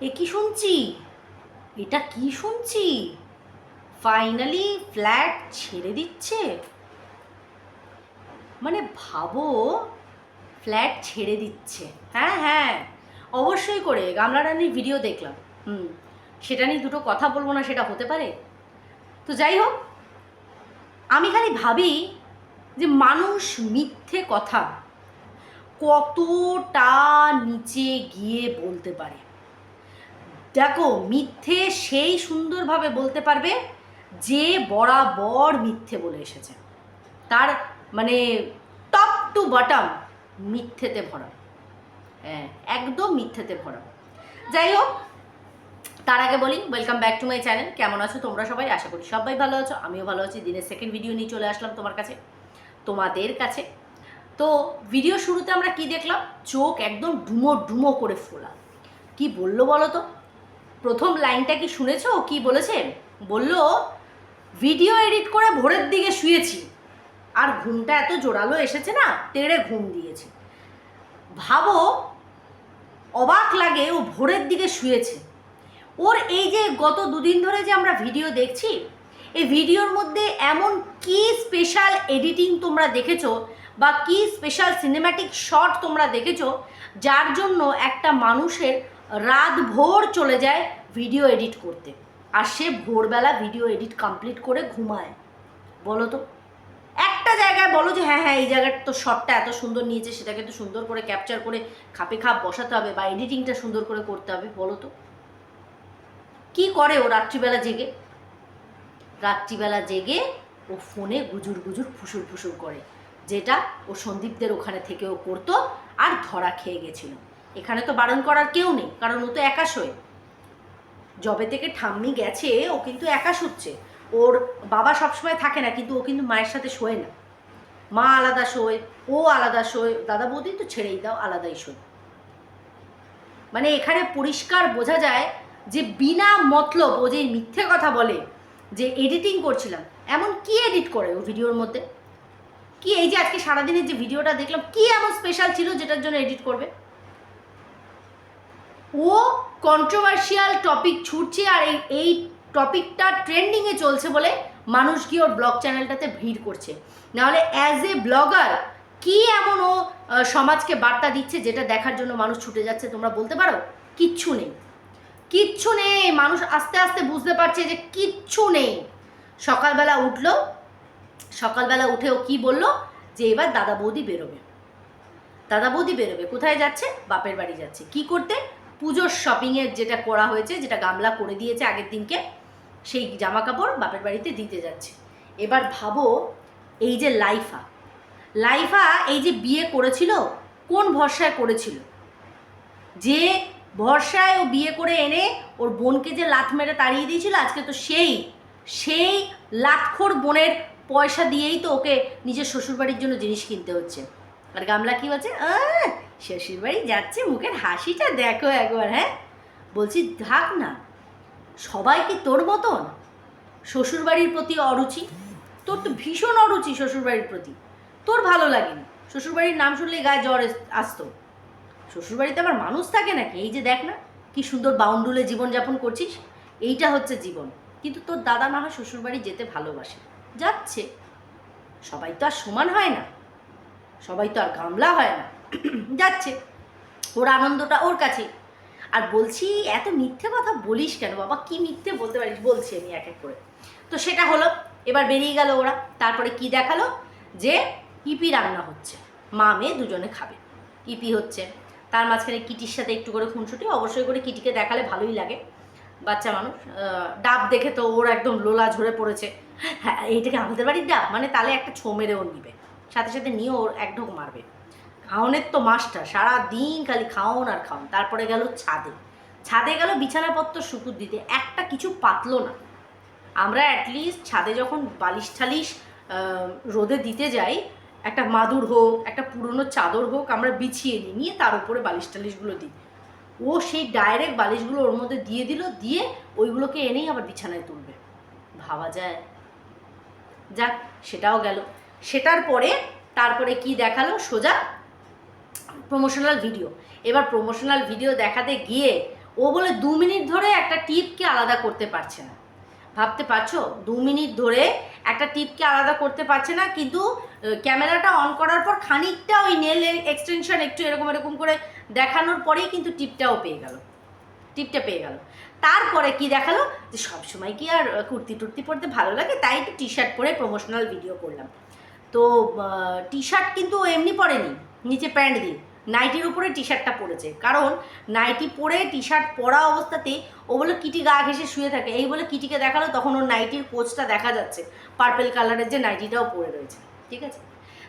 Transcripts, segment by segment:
এ কি শুনছি? এটা কি শুনছি? ফাইনালি ফ্ল্যাট ছেড়ে দিচ্ছে? মানে ভাবো ফ্ল্যাট ছেড়ে দিচ্ছে। হ্যাঁ হ্যাঁ অবশ্যই করে। গামলা রানির ভিডিও দেখলাম। হুম, সেটা নিয়ে দুটো কথা বলব না, সেটা হতে পারে? তো যাই হোক, আমি খালি ভাবি যে মানুষ মিথ্যে কথা কতটা নিচে গিয়ে বলতে পারে। দেখো, মিথ্যে সেই সুন্দরভাবে বলতে পারবে যে বরাবর মিথ্যে বলে এসেছে। তার মানে টপ টু বটম মিথ্যেতে ভরা। হ্যাঁ একদম মিথ্যেতে ভরা। যাই হোক, তার আগে বলি welcome back to my channel কেমন আছো তোমরা সবাই? আশা করি সবাই ভালো আছো। আমিও ভালো আছি। দিনের সেকেন্ড ভিডিও নিয়ে চলে আসলাম তোমার কাছে, তোমাদের কাছে। তো ভিডিও শুরুতে আমরা কি দেখলাম? চোখ একদম ডুমো ডুমো করে ফোলা। কি বলল বলো তো? প্রথম লাইনটা কি শুনেছো? কি বলেছে? বলল, ভিডিও এডিট করে ভোরের দিকে শুয়েছি। আর ঘুমটা এত জোরালো এসেছে না, তেড়ে ঘুম দিয়েছে। ভাবো, অবাক লাগে ও ভোরের দিকে শুয়েছে। ওর এই যে গত দুদিন ধরে যে আমরা ভিডিও দেখছি, এই ভিডিওর মধ্যে এমন কি স্পেশাল এডিটিং তোমরা দেখেছ বা কি স্পেশাল সিনেম্যাটিক শট তোমরা দেখেছ, যার জন্য একটা মানুষের রাত ভোর চলে যায় ভিডিও এডিট করতে। আর সে ভোরবেলা ভিডিও এডিট কমপ্লিট করে ঘুমায়। বলো তো? একটা জায়গায় বলো যে হ্যাঁ হ্যাঁ এই জায়গাটা তো শটটা এত সুন্দর নিয়েছে, সেটাকে তো সুন্দর করে ক্যাপচার করে খাপে খাপ বসাতে হবে বা এডিটিংটা সুন্দর করে করতে হবে, বলো তো? কি করে ও রাত্রিবেলা জেগে? রাত্রিবেলা জেগে ও ফোনে গুজুর গুজুর ফুসুর ফুসুর করে, যেটা ও সন্দীপদের ওখানে থেকেও করতো আর ধরা খেয়ে গেছিল। এখানে তো বারণ করার কেউ নেই, কারণ ও তো একা শোয়। জবে থেকে ঠাম্মি গেছে, ও কিন্তু একা শুচ্ছে। ওর বাবা সবসময় থাকে না, কিন্তু ও কিন্তু মায়ের সাথে শোয় না। মা আলাদা শোয়, ও আলাদা শোয়, দাদা বৌদি তো ছেড়েই দাও, আলাদাই শোয়। মানে এখানে পরিষ্কার বোঝা যায় যে বিনা মতলব ও যে মিথ্যে কথা বলে, যে এডিটিং করছিলাম, এমন কি এডিট করে ও ভিডিওর মধ্যে? কি এই যে আজকে সারাদিনের যে ভিডিওটা দেখলাম, কি এমন স্পেশাল ছিল যেটার জন্য এডিট করবে? ও কন্ট্রোভার্সিয়াল টপিক ছুটছে আর এই এই টপিকটা ট্রেন্ডিংয়ে চলছে বলে মানুষ গিয়ে ওর ব্লগ চ্যানেলটাতে ভিড় করছে। নাহলে অ্যাজ এ ব্লগার কি এমন ও সমাজকে বার্তা দিচ্ছে যেটা দেখার জন্য মানুষ ছুটে যাচ্ছে তোমরা বলতে পারো? কিচ্ছু নেই। কিচ্ছু নেই। মানুষ আস্তে আস্তে বুঝতে পারছে যে কিচ্ছু নেই। সকালবেলা উঠল, সকালবেলা উঠে ও কি বলল? যে এবার দাদা বৌদি বেরোবে। দাদা বৌদি বেরোবে। কোথায় যাচ্ছে? বাপের বাড়ি যাচ্ছে। কি করতে? পুজোর শপিংয়ের যেটা করা হয়েছে, যেটা গামলা করে দিয়েছে আগের দিনকে, সেই জামা কাপড় বাপের বাড়িতে দিতে যাচ্ছে। এবার ভাবো, এই যে লাইফা লাইফা এই যে বিয়ে করেছিল, কোন ভরসায় করেছিল? যে ভরসায় ও বিয়ে করে এনে ওর বোনকে যে লাথ মেরে তাড়িয়ে দিয়েছিল, আজকে তো সেই সেই লাতখোর বোনের পয়সা দিয়েই তো ওকে নিজের শ্বশুরবাড়ির জন্য জিনিস কিনতে হচ্ছে। আর গামলা কি বলছে? "আহ, শ্বশুরবাড়ি যাচ্ছে মুখের হাসিটা দেখো একবার হ্যাঁ? বলছি থাক না সবাই কি তোর মতন? শ্বশুরবাড়ির প্রতি অরুচি? তোর তো ভীষণ অরুচি শ্বশুরবাড়ির প্রতি। তোর ভালো লাগেনি। শ্বশুরবাড়ির নাম শুনলে গায়ে জ্বর আসতো। শ্বশুরবাড়িতে আবার মানুষ থাকে নাকি? এই যে দেখ না কি সুন্দর বাউন্ডুলে জীবনযাপন করছিস। এইটা হচ্ছে জীবন। কিন্তু তোর দাদা না হয় শ্বশুরবাড়ি যেতে ভালোবাসে। যাচ্ছে। সবাই তো আর সমান হয় না। সবাই তো আর গামলা হয় না। যাচ্ছে। ওর আনন্দটা ওর কাছে। আর বলছি, এত মিথ্যে কথা বলিস কেন? বাবা, কি মিথ্যে বলতে পারিস? বলছি আমি এক এক করে। তো সেটা হলো, এবার বেরিয়ে গেল ওরা। তারপরে কি দেখাল? যে ইপি রান্না হচ্ছে। মা মেয়ে দুজনে খাবে। ইপি হচ্ছে। তার মাঝখানে কিটির সাথে একটু করে খুনসুটি। অবশ্যই করে কিটিকে দেখালে ভালোই লাগে। বাচ্চা মানুষ। ডাব দেখে তো ওর একদম লোলা ঝরে পড়েছে। হ্যাঁ এইটাকে আমাদের বাড়ির ডাব? মানে তাহলে একটা ছো মেরে ওর নিবে। সাথে সাথে নিয়ে ওর এক ঢোক মারবে। খাওনের তো মাস্টার সারা দিন খালি খাওন আর খাওন। তারপরে গেল ছাদে। ছাদে গেল বিছানাপত্র শুকুর দিতে। একটা কিছু পাতলো না। আমরা অ্যাটলিস্ট ছাদে যখন বালিশ ঠালিশ রোদে দিতে যাই, একটা মাদুর হোক, একটা পুরনো চাদর হোক, আমরা বিছিয়ে নিই। নিয়ে তার উপরে বালিশ টালিশগুলো দিই। ও সেই ডাইরেক্ট বালিশগুলো ওর মধ্যে দিয়ে দিল, দিয়ে ওইগুলোকে এনেই আবার বিছানায় তুলবে। ভাবা যায়। যাক, সেটাও গেল। সেটার পরে তারপরে কি দেখাল? সোজা প্রমোশনাল ভিডিও এবার প্রমোশনাল ভিডিও দেখাতে গিয়ে ও বলে দু মিনিট ধরে একটা টিপকে আলাদা করতে পারছে না। ভাবতে পারছ? দু মিনিট ধরে একটা টিপকে আলাদা করতে পারছে না, কিন্তু ক্যামেরাটা অন করার পর খানিকটা ওই নেল এক্সটেনশন একটু এরকম এরকম করে দেখানোর পরেই কিন্তু টিপটাও পেয়ে গেল। টিপটা পেয়ে গেল। তারপরে কি দেখাল? যে সবসময় কি আর কুর্তি টুর্তি পরতে ভালো লাগে? তাই একটু টি শার্ট পরে প্রমোশনাল ভিডিও করলাম। তো টি শার্ট কিন্তু এমনি পরেনি, নিচে প্যান্ট দিয়ে। নাইটির উপরে টি শার্টটা পরেছে। কারণ নাইটি পরে টি শার্ট পরা অবস্থাতে ও বলে কিটি গা ঘেসে শুয়ে থাকে। এই বলে কিটিকে দেখাল, তখন ওর নাইটির কোচটা দেখা যাচ্ছে। পার্পেল কালারের যে নাইটিটাও পরে রয়েছে। ঠিক আছে?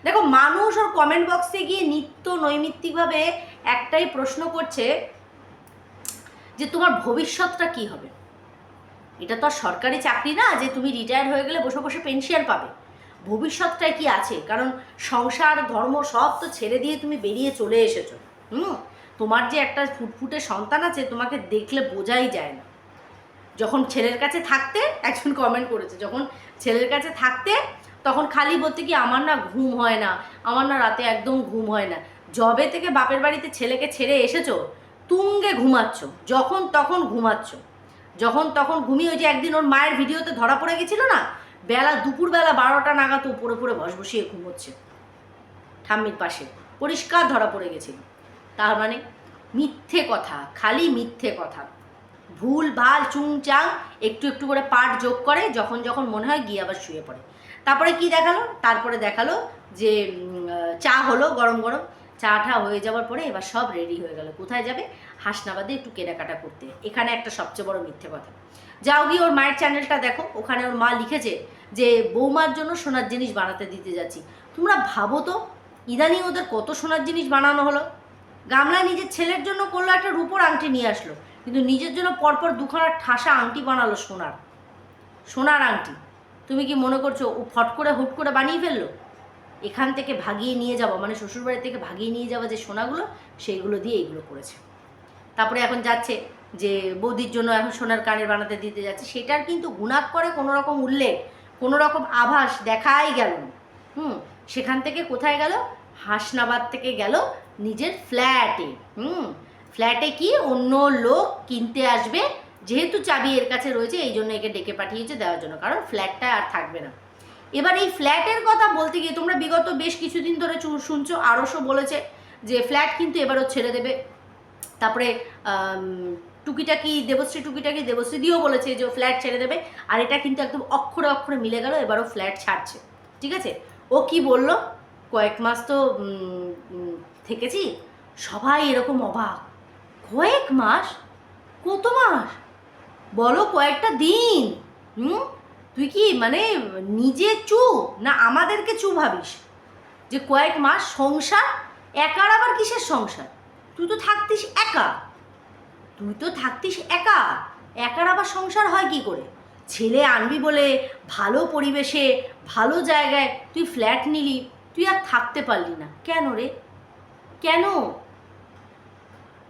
দেখো, মানুষ ওর কমেন্ট বক্সে গিয়ে নিত্য নৈমিত্তিকভাবে একটাই প্রশ্ন করছে যে, তোমার ভবিষ্যৎটা কি হবে? এটা তো আর সরকারি চাকরি না, যে তুমি রিটায়ার হয়ে গেলে বসে বসে পেনশন পাবে। ভবিষ্যৎটায় কি আছে? কারণ সংসার, ধর্ম সব তো ছেড়ে দিয়ে তুমি বেরিয়ে চলে এসেছ। হুম? তোমার যে একটা ফুটফুটে সন্তান আছে, তোমাকে দেখলে বোঝাই যায় না। যখন ছেলের কাছে থাকতে, একজন কমেন্ট করেছে, যখন ছেলের কাছে থাকতে, তখন খালি বলতে কি, আমার না ঘুম হয় না, আমার না রাতে একদম ঘুম হয় না। জবে থেকে বাপের বাড়িতে ছেলেকে ছেড়ে এসেছ, তুঙ্গে ঘুমাচ্ছ, যখন তখন ঘুমাচ্ছ। যখন তখন ঘুমিয়ে ওই যে একদিন ওর মায়ের ভিডিওতে ধরা পড়ে গেছিল না বেলা, দুপুরবেলা বারোটা নাগাদ উপরে উপরে বস বসিয়ে ঘুমোচ্ছে। ঠাম্মির পাশে। পরিষ্কার ধরা পড়ে গেছিল তার মানে মিথ্যে কথা, খালি মিথ্যে কথা। ভুল, ভালো চুং চাং একটু একটু করে পাট যোগ করে, যখন যখন মনে হয় গিয়ে আবার শুয়ে পড়ে। তারপরে কি দেখাল? তারপরে দেখাল যে চা হলো গরম গরম। চাটা হয়ে যাওয়ার পরে এবার সব রেডি হয়ে গেল। কোথায় যাবে? হাসনাবাদে একটু কেনাকাটা করতে। এখানে একটা সবচেয়ে বড় মিথ্যে কথা। যাও গিয়ে ওর মায়ের চ্যানেলটা দেখো। ওখানে ওর মা লিখেছে যে, বৌমার জন্য সোনার জিনিস বানাতে দিতে যাচ্ছি। তোমরা ভাবো তো, ইদানিং ওদের কত সোনার জিনিস বানানো হলো। গামলা নিজের ছেলের জন্য করল একটা রূপোর আংটি নিয়ে আসলো। কিন্তু নিজের জন্য পরপর দুখানা ঠাসা আংটি বানালো সোনার। সোনার আংটি। তুমি কি মনে করছ, ও ফট করে হুট করে বানিয়ে ফেলল? এখান থেকে ভাগিয়ে নিয়ে যাওয়া মানে শ্বশুরবাড়ি থেকে ভাগিয়ে নিয়ে যাওয়া যে সোনাগুলো, সেইগুলো দিয়ে এইগুলো করেছে। তারপরে এখন যাচ্ছে যে বৌদির জন্য এখন সোনার কানের বানাতে দিতে যাচ্ছে, সেটার কিন্তু গুণাক করে কোনো রকম উল্লেখ কোনো রকম আভাস দেখাই গেল। হুম, সেখান থেকে কোথায় গেল? হাসনাবাদ থেকে গেল নিজের ফ্ল্যাটে। হুম, ফ্ল্যাটে কি অন্য লোক কিনতে আসবে, যেহেতু চাবি এর কাছে রয়েছে, এই জন্য একে ডেকে পাঠিয়েছে দেওয়ার জন্য, কারণ ফ্ল্যাটটা আর থাকবে না। এবার এই ফ্ল্যাটের কথা বলতে গিয়ে তোমরা বিগত বেশ কিছুদিন ধরে শুনছো আরশও বলেছে যে ফ্ল্যাট কিন্তু এবারও ছেড়ে দেবে। তারপরে টুকিটাকি, দেবশ্রী টুকিটাকি, দেবশ্রী দিয়েও বলেছে যে ও ফ্ল্যাট ছেড়ে দেবে। আর এটা কিন্তু একদম অক্ষরে অক্ষরে মিলে গেল এবারও ফ্ল্যাট ছাড়ছে। ঠিক আছে? ও কি বলল? কয়েক মাস তো থেকেছি, সবাই এরকম অবাক। কয়েক মাস? কত মাস? বলো কয়েকটা দিন। হুম? তুই কি মানে নিজে চু? না আমাদেরকে চু ভাবিস? যে কয়েক মাস সংসার, একার আবার কিসের সংসার? তুই তো থাকতিস একা। তুই তো থাকতিস একা। একার আবার সংসার হয় কি করে? ছেলে আনবি বলে ভালো পরিবেশে, ভালো জায়গায় তুই ফ্ল্যাট নিলি, তুই আর থাকতে পারলি না। কেন রে? কেন?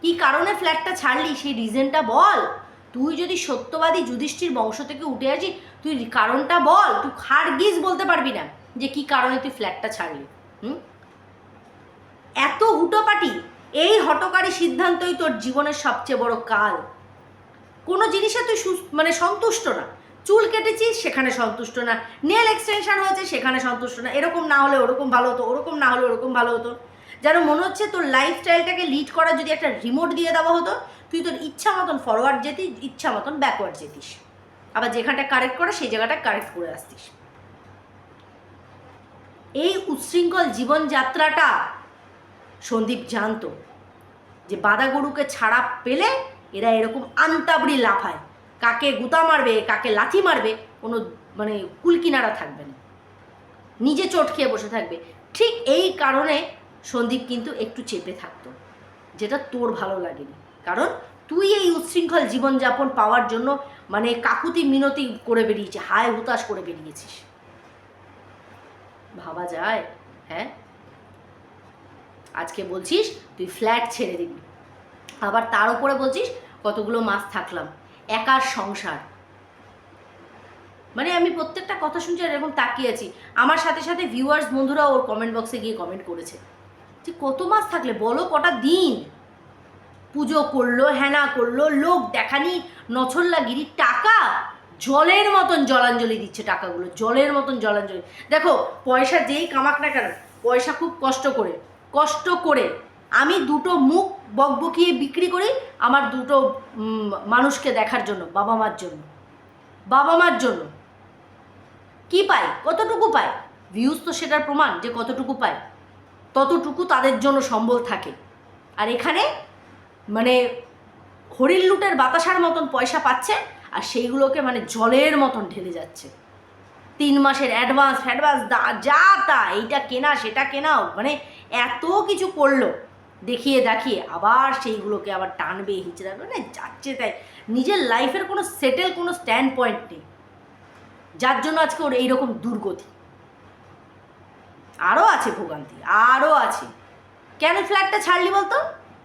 কি কারণে ফ্ল্যাটটা ছাড়লি? সেই রিজনটা বল। তুই যদি সত্যবাদী যুধিষ্ঠির বংশ থেকে উঠে আসিস, তুই কারণটা বল। তুই খারগিজ বলতে পারবি না যে কি কারণে তুই ফ্ল্যাটটা ছাড়লি। হুম? এত হুটোপাটি এই হটকারী সিদ্ধান্তই তোর জীবনের সবচেয়ে বড় কাল। কোনো জিনিসে তুই মানে সন্তুষ্ট না। চুল কেটেছিস, সেখানে সন্তুষ্ট না। নেল এক্সটেনশন হয়েছে, সেখানে সন্তুষ্ট না। এরকম না হলে ওরকম ভালো হতো, ওরকম না হলে ওরকম ভালো হতো। যেন মনে হচ্ছে তোর লাইফস্টাইলটাকে লিড করার যদি একটা রিমোট দিয়ে দেওয়া হতো, তুই তোর ইচ্ছা মতন ফরওয়ার্ড যেতিস, ইচ্ছা মতন ব্যাকওয়ার্ড যেতিস। আবার যেখানটা কারেক্ট করে সেই জায়গাটা কারেক্ট করে আসতিস। এই উচ্ছৃঙ্খল জীবনযাত্রাটা সন্দীপ জানতো যে বাদা গরুকে ছাড়া পেলে এরা এরকম আন্তাবড়ি লাফায়। কাকে গুতা মারবে, কাকে লাথি মারবে, কোনো মানে কুলকিনারা থাকবে না। নিজে চোট খেয়ে বসে থাকবে। ঠিক এই কারণে সন্দীপ কিন্তু একটু চেপে থাকতো, যেটা তোর ভালো লাগেনি। কারণ তুই এই উচ্ছৃঙ্খল জীবনযাপন পাওয়ার জন্য মানে কাকুতি মিনতি করে বেরিয়েছিস হায় হুতাশ করে বেরিয়েছিস। ভাবা যায় হ্যাঁ? আজকে বলছিস তুই ফ্ল্যাট ছেড়ে দিবি। আবার তার উপরে বলছিস কতগুলো মাস থাকলাম। একার সংসার। মানে আমি প্রত্যেকটা কথা শুনছি আর এরকম তাকিয়ে আছি। আমার সাথে সাথে ভিউয়ার্স বন্ধুরা ওর কমেন্ট বক্সে গিয়ে কমেন্ট করেছে। যে কত মাস থাকলে? বলো কটা দিন? পুজো করল, হেনা করল, লোক দেখানি, নছল্লাগিরি, টাকা জলের মতন জলাঞ্জলি দিচ্ছে টাকাগুলো। জলের মতন জলাঞ্জলি। দেখো, পয়সা যেই কামাক না কেন, পয়সা খুব কষ্ট করে। কষ্ট করে আমি দুটো মুখ বকবকিয়ে বিক্রি করি আমার দুটো মানুষকে দেখার জন্য বাবা মার জন্য। বাবা মার জন্য। কি পায়? কতটুকু পায়? ভিউজ তো সেটার প্রমাণ যে কতটুকু পায়। ততটুকু তাদের জন্য সম্বল থাকে। আর এখানে মানে হরিণ লুটের বাতাসার মতন পয়সা পাচ্ছে আর সেইগুলোকে মানে জলের মতন ঢেলে যাচ্ছে। তিন মাসের অ্যাডভান্স ফ্যাডভান্স যা তা, এইটা কেনা, সেটা কেনাও মানে এত কিছু করল, দেখিয়ে দেখিয়ে আবার সেইগুলোকে আবার টানবে হিচড়াবে মানে যাচ্ছে তাই। নিজের লাইফের কোনো সেটেল কোনো স্ট্যান্ড পয়েন্ট নেই। যার জন্য আজকে ওর এইরকম দুর্গতি। আরও আছে ভোগান্তি আরও আছে। কেন ফ্ল্যাটটা ছাড়লি বলতো?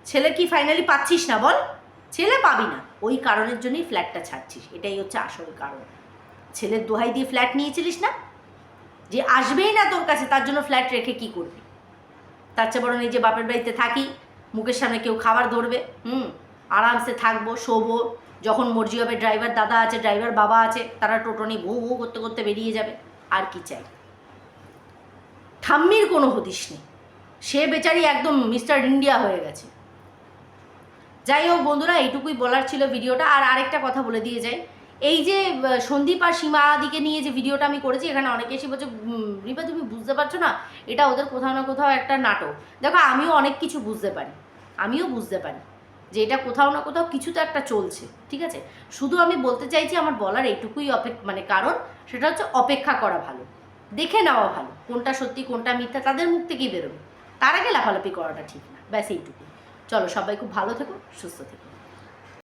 ছেলে কি ফাইনালি পাচ্ছিস না বল? ছেলে পাবি না। ওই কারণের জন্যই ফ্ল্যাটটা ছাড়ছিস, এটাই হচ্ছে আসল কারণ। ছেলের দোহাই দিয়ে ফ্ল্যাট নিয়েছিলিস না? যে আসবেই না তোর কাছে, তার জন্য ফ্ল্যাট রেখে কি করবি? তার চেয়ে বড় নিজে বাপের বাড়িতে থাকি, মুখের সামনে কেউ খাবার ধরবে, হুম, আরামসে থাকব, শোবো, যখন মর্জি হবে ড্রাইভার দাদা আছে ড্রাইভার বাবা আছে, তারা টোটো নিয়ে ভৌ ভৌ করতে করতে বেরিয়ে যাবে, আর কি চাই? ঠাম্মির কোনো হদিস নেই। সে বেচারি একদম মিস্টার ইন্ডিয়া হয়ে গেছে। যাই হোক বন্ধুরা, এইটুকুই বলার ছিল ভিডিওটা, আর আরেকটা কথা বলে দিয়ে যাই। এই যে সন্দীপ আর সীমা দিকে নিয়ে যে ভিডিওটা আমি করেছি এখানে অনেকে এসে বলছে "উম, রিপা তুমি বুঝতে পারছ না? এটা ওদের কোথাও না কোথাও একটা নাটক। দেখো আমিও অনেক কিছু বুঝতে পারি। আমিও বুঝতে পারি যে এটা কোথাও না কোথাও কিছু তো একটা চলছে ঠিক আছে? শুধু আমি বলতে চাইছি আমার বলার এইটুকুই অপেক মানে কারণ সেটা হচ্ছে অপেক্ষা করা ভালো। দেখে নেওয়া ভালো কোনটা সত্যি কোনটা মিথ্যা তাদের মুখ থেকেই বেরোবে। তার আগে লাফালাফি করাটা ঠিক না ব্যাস এইটুকু চলো সবাই খুব ভালো থেকো সুস্থ থেকো।